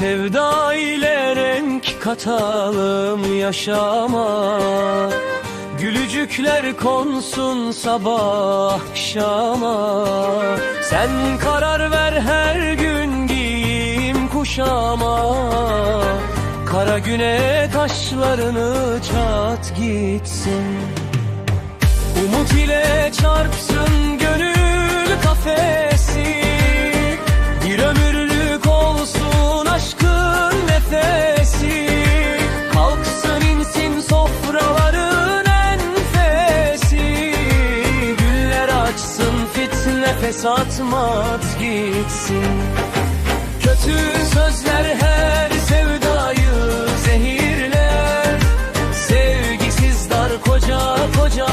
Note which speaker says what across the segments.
Speaker 1: Sevda ile renk katalım yaşama. Gülücükler konsun sabah akşama. Sen karar ver her gün giyim kuşama. Kara güne taşlarını çat gitsin. Umut ile çarpsın fitne fesat mat gitsin. Kötü sözler her sevdayı zehirler. Sevgisiz dar koca koca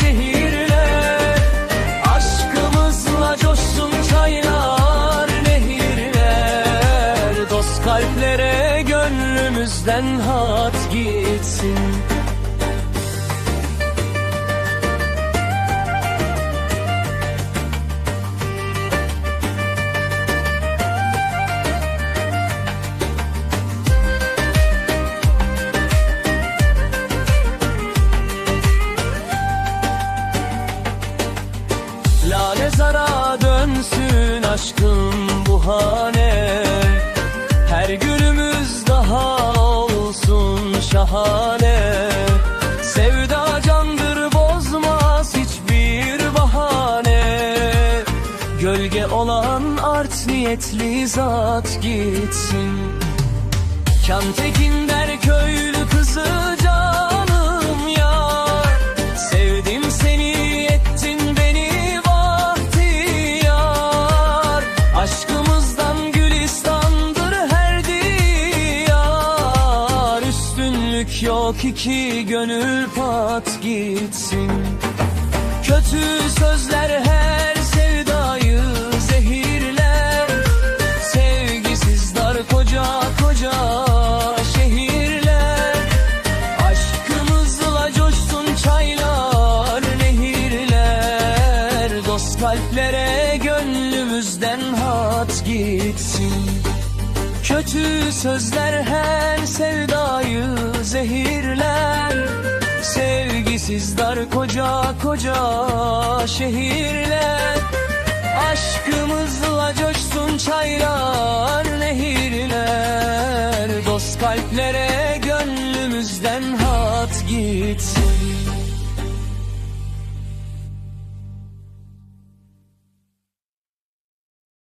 Speaker 1: şehirler. Aşkımızla coşsun çaylar nehirler. Dost kalplere gönlümüzden hat gitsin dönsün aşkım bu hane. Her günümüz daha olsun şahane. Sevda candır bozmaz hiçbir bahane. Gölge olan art niyetli zat gitsin. Kantekin der köylü kızı Üstünlük yok iki gönül pat gitsin. Kötü sözler her sevdayı zehirler. Sevgisiz dar koca koca şehirler. Aşkımızla coşsun çaylar nehirler. Dost kalplere gönlümüzden hat gitsin Kötü sözler her sevdayı zehirler. Sevgisiz dar koca koca şehirler. Aşkımızla coşsun çaylar nehirler. Dost kalplere gönlümüzden hat gitsin